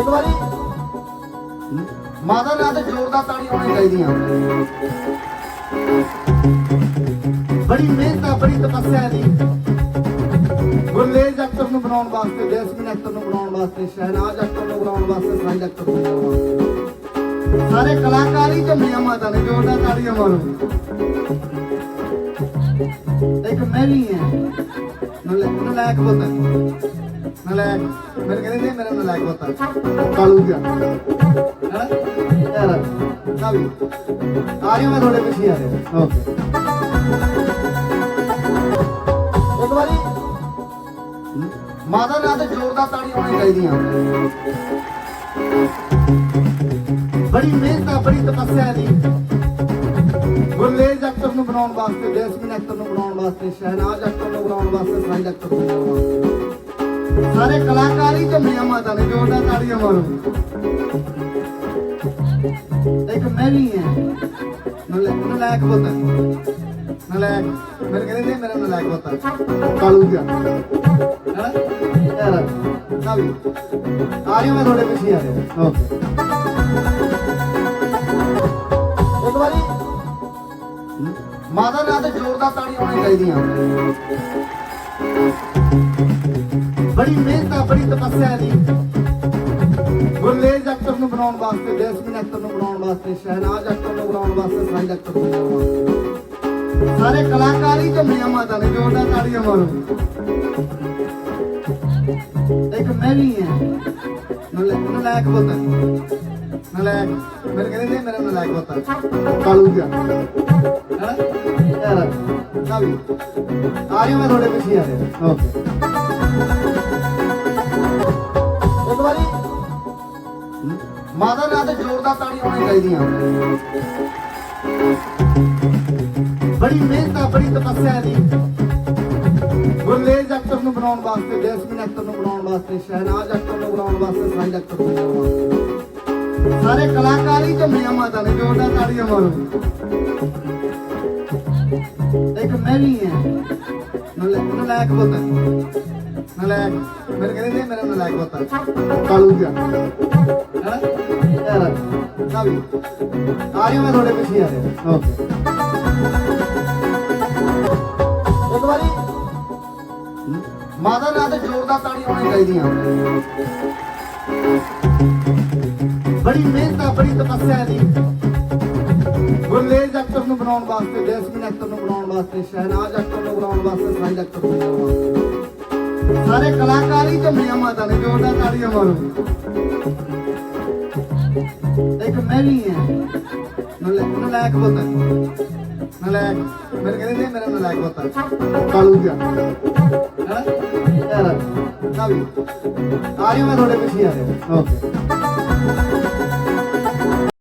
ਇੱਕ ਵਾਰੀ ਮਾਤਾ ਨਾਲ ਤੇ ਜ਼ੋਰਦਾਰ ਤਾੜੀ ਹੋਣੀ ਚਾਹੀਦੀਆਂ। ਬੜੀ ਮਿਹਨਤ ਆ, ਬੜੀ ਤਪੱਸਿਆ ਦੀ ਗੁਰਲੇਜ ਅਖਤਰ ਨੂੰ ਬਣਾਉਣ ਵਾਸਤੇ ਜੈਸਮੀਨ ਅਖਤਰ ਨੂੰ ਬਣਾਉਣ ਵਾਸਤੇ, ਸ਼ਹਿਨਾਜ਼ ਅਖਤਰ ਨੂੰ ਬਣਾਉਣ ਵਾਸਤੇ ਸਾਈਦ ਅਖਤਰ ਨੂੰ ਬਣਾਉਣ ਵਾਸਤੇ। ਸਾਰੇ ਕਲਾਕਾਰੀ ਹੀ ਮਾਤਾ ਨੇ, ਜ਼ੋਰਦਾਰ ਤਾੜੀਆਂ ਮਾਰੋ। ਇੱਕ ਮੈਂ ਹੈ। ਨਲਾਇਕ ਨਲਾਇਕ ਬੋਲਦਾ ਨਲਾਇਕ ਮੇਰੇ ਕਹਿੰਦੇ ਨੇ ਮੇਰਾ ਨਲਾਇਕ ਬੋਲਦਾ ਕਾਲੂ ਜਿਹਾ। ਹੈ? ਯਾਰ ਨਾ ਵੀ ਆ ਰਹੀ ਮੈਂ ਤੁਹਾਡੇ ਪਿੱਛੇ ਆ ਰਿਹਾ। ਓਕੇ। ਇੱਕ ਵਾਰੀ। ਮਾਤਾ ਨਾਲ ਤੇ ਜ਼ੋਰਦਾਰ ਤਾੜੀ ਹੋਣੀ ਚਾਹੀਦੀਆਂ। ਬੜੀ ਮਿਹਨਤ ਆ, ਬੜੀ ਤਪੱਸਿਆ ਦੀ ਗੁਰਲੇਜ ਨੂੰ ਬਣਾਉਣ ਵਾਸਤੇ, ਜੈਸਮੀਨ ਅਖਤਰ ਨੂੰ ਬਣਾਉਣ ਵਾਸਤੇ, ਸ਼ਹਿਨਾਜ਼ ਅਖਤਰ ਨੂੰ ਬਣਾਉਣ ਵਾਸਤੇ ਸਾਈਦ ਅਖਤਰ ਨੂੰ ਬਣਾਉਣ ਵਾਸਤੇ। ਸਾਰੇ ਕਲਾਕਾਰ ਹੀ ਝੰਮੀਆਂ ਮਾਤਾ ਨੇ, ਜੋਰਦਾਰ ਤਾੜੀਆਂ ਮਾਰੋ। ਇੱਕ ਮੈਂ ਵੀ ਹੈ। ਨਲਾਇਕ ਨਲਾਇਕ ਬੋਲਦਾ ਨਲਾਇਕ ਮੇਰੇ ਕਹਿੰਦੇ ਨੇ ਮੇਰਾ ਨਲਾਇਕ ਬੋਲਦਾ ਕਾਲੂ ਜਿਹਾ। ਹੈ ਯਾਰ ਨਾ ਵੀ ਆ ਰਹੀ ਮੈਂ ਤੁਹਾਡੇ ਪਿੱਛੇ ਆ ਰਿਹਾ ਓਕੇ। ਮਾਤਾ ਨਾਲ ਤੇ ਜ਼ੋਰਦਾਰ ਤਾੜੀ ਹੋਣੀ ਚਾਹੀਦੀਆਂ। ਬੜੀ ਮਿਹਨਤ ਆ, ਬੜੀ ਤਪੱਸਿਆ ਦੀ ਗੁਰਲੇਜ ਅਖਤਰ ਨੂੰ ਬਣਾਉਣ ਵਾਸਤੇ ਜੈਸਮੀਨ ਅਖਤਰ ਨੂੰ ਬਣਾਉਣ ਵਾਸਤੇ, ਸ਼ਹਿਨਾਜ਼ ਅਖਤਰ ਨੂੰ ਬਣਾਉਣ ਵਾਸਤੇ ਸਾਈਦ ਅਖਤਰ ਨੂੰ ਬਣਾਉਣ ਵਾਸਤੇ। ਸਾਰੇ ਕਲਾਕਾਰ ਹੀ ਝੰਮੀਆਂ ਮਾਤਾ ਨੇ ਜ਼ੋਰਦਾਰ ਤਾੜੀਆਂ ਮਾਰੋ। ਇੱਕ ਮੈਂ ਵੀ ਹੈ। ਨਲਾਇਕ ਨਲਾਇਕ ਬੋਲਦਾ ਨਲਾਇਕ ਮੇਰੇ ਕਹਿੰਦੇ ਨੇ ਮੇਰਾ ਨਲਾਇਕ ਬੋਲਦਾ ਕਾਲੂ ਜਿਹਾ ਹੈ ਯਾਰ ਨਾ ਵੀ ਆ ਰਹੀ ਮੈਂ ਤੁਹਾਡੇ ਪਿੱਛੇ ਆ ਰਿਹਾ। ਓਕੇ। ਇੱਕ ਵਾਰੀ। ਮਾਤਾ ਨਾਲ ਤੇ ਜ਼ੋਰਦਾਰ ਤਾੜੀ ਹੋਣੀ ਚਾਹੀਦੀਆਂ। ਬੜੀ ਮਿਹਨਤ ਆ, ਬੜੀ ਤਪੱਸਿਆ ਦੀ ਗੁਰਲੇਜ ਅਖਤਰ ਨੂੰ ਬਣਾਉਣ ਵਾਸਤੇ ਜੈਸਮੀਨ ਅਖਤਰ ਨੂੰ ਬਣਾਉਣ ਵਾਸਤੇ, ਸ਼ਹਿਨਾਜ਼ ਅਖਤਰ ਨੂੰ ਬਣਾਉਣ ਵਾਸਤੇ ਸਾਈਦ ਅਖਤਰ ਨੂੰ ਬਣਾਉਣ ਵਾਸਤੇ। ਸਾਰੇ ਕਲਾਕਾਰ ਹੀ ਝੰਮੀਆਂ ਮਾਤਾ ਨੇ, ਜੋਰਦਾਰ ਤਾੜੀਆਂ ਮਾਰੋ। ਇੱਕ ਮੈਂ ਵੀ ਹੈ। ਨਲਾਇਕ ਨਲਾਇਕ ਬੋਲਦਾ ਨਲਾਇਕ ਮੇਰੇ ਕਹਿੰਦੇ ਨੇ ਮੇਰਾ ਨਲਾਇਕ ਬੋਲਦਾ ਕਾਲੂ ਜਿਹਾ। ਹੈ ਯਾਰ ਨਾ ਵੀ। ਆ ਰਹੀ ਮੈਂ ਤੁਹਾਡੇ ਪਿੱਛੇ ਆ ਰਿਹਾ। ਓਕੇ। ਇੱਕ ਵਾਰੀ। ਮਾਤਾ ਨਾਲ ਤੇ ਜ਼ੋਰਦਾਰ ਤਾੜੀ ਹੋਣੀ ਚਾਹੀਦੀਆਂ। ਬੜੀ ਮਿਹਨਤ ਆ, ਬੜੀ ਤਪੱਸਿਆ ਦੀ ਗੁਰਲੇਜ ਅਖਤਰ ਨੂੰ ਬਣਾਉਣ ਵਾਸਤੇ, ਜੈਸਮੀਨ ਅਖਤਰ ਨੂੰ ਬਣਾਉਣ ਵਾਸਤੇ, ਸ਼ਹਿਨਾਜ਼ ਅਖਤਰ ਨੂੰ ਬਣਾਉਣ ਵਾਸਤੇ ਸਾਈਦ ਅਖਤਰ ਨੂੰ ਬਣਾਉਣ ਵਾਸਤੇ। ਸਾਰੇ ਕਲਾਕਾਰ ਹੀ ਝੰਮੀਆਂ ਮਾਤਾ ਨੇ ਜ਼ੋਰਦਾਰ ਤਾੜੀਆਂ ਮਾਰੋ ਇੱਕ ਮੈਂ ਵੀ ਹੈ ਨਲਾਇਕ ਨਲਾਇਕ ਨਲਾਇਕ ਮੇਰੇ ਕਹਿੰਦੇ ਨੇ ਮੇਰਾ ਨਲਾਇਕ ਬੋਲਦਾ ਕਾਲੂ ਜਿਹਾ। ਹੈ ਯਾਰ ਨਾ ਆ ਰਹੀ ਮੈਂ ਤੁਹਾਡੇ ਪਿੱਛੇ ਆ ਰਿਹਾ ਓਕੇ।